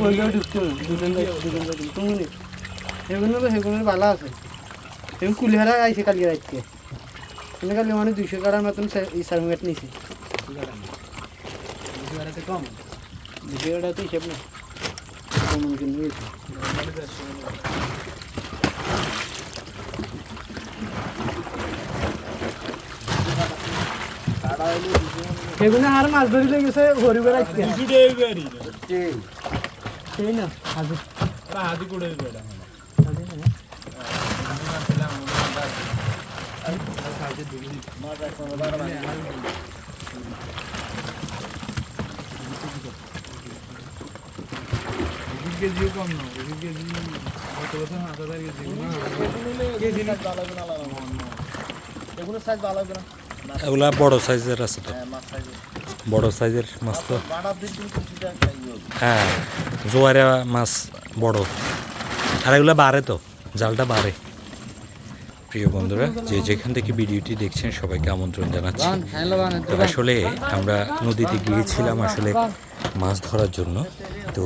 কইলেও ঢুকতো দুজন যাই দুজন যাই তুমি নে সেগুলো আছে। সেগুলো কুলিহারা আইছে কালকে রাইতে এনে কালকে মানে দুইশো কাটার মতন এই সার্টিফিকেট নিয়েছে কম। দুশো কাটা তো হিসাব আর মাছ ধরিলে গেছে হরিবার আজকে সেই না হাজির হাজির না কেজিও কম না কেজি কত বছর হাজার কেজি এগুলো সাইজ ভালো হবে না এগুলা বড় সাইজের আছে তো। বড় সাইজের মাছ তো। হ্যাঁ জোয়ারে মাছ বড়। আর এগুলো বাড়ে তো, জালটা বাড়ে। প্রিয় বন্ধুরা, যে যেখান থেকে ভিডিওটি দেখছেন, সবাইকে আমন্ত্রণ জানাচ্ছি। তো আসলে আমরা নদীতে গিয়েছিলাম আসলে মাছ ধরার জন্য। তো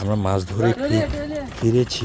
আমরা মাছ ধরে ফিরেছি।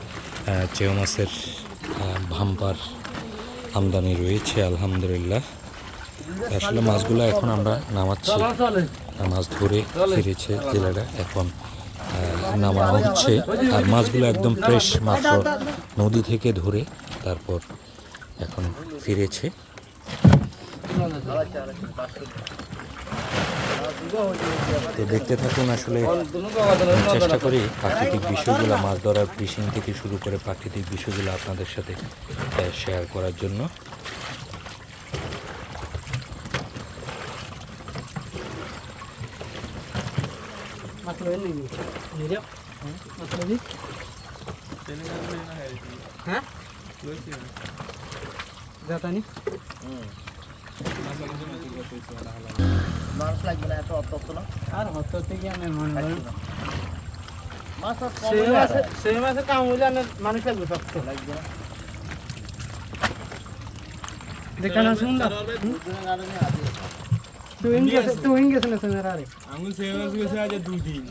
চেও মাছের ভাম্পার আমদানি রয়েছে, আলহামদুলিল্লাহ। আসলে মাছগুলো এখন আমরা নামাচ্ছি। মাছ ধরে ফিরেছে জেলেরা এখন নামানো হচ্ছে। আর মাছগুলো একদম ফ্রেশ মাত্র নদী থেকে ধরে তারপর এখন ফিরেছে। তো দেখতে থাকুন আসলে চেষ্টা করি প্রাকৃতিক বিষয়গুলো মাছ ধরার ফিশিং থেকে শুরু করে প্রাকৃতিক বিষয়গুলো আপনাদের সাথে শেয়ার করার জন্য। হ্যাঁ? মাছ লাগবে না এত অত না। আর হত থেকে আমি মনে করি সেই মাসে মানুষ লাগবে শক্ত। লাগবে না। দেখানো তুই গেছে তুই গেছে না সোনার আঙুল সেভ গেছে আজ দুই দিন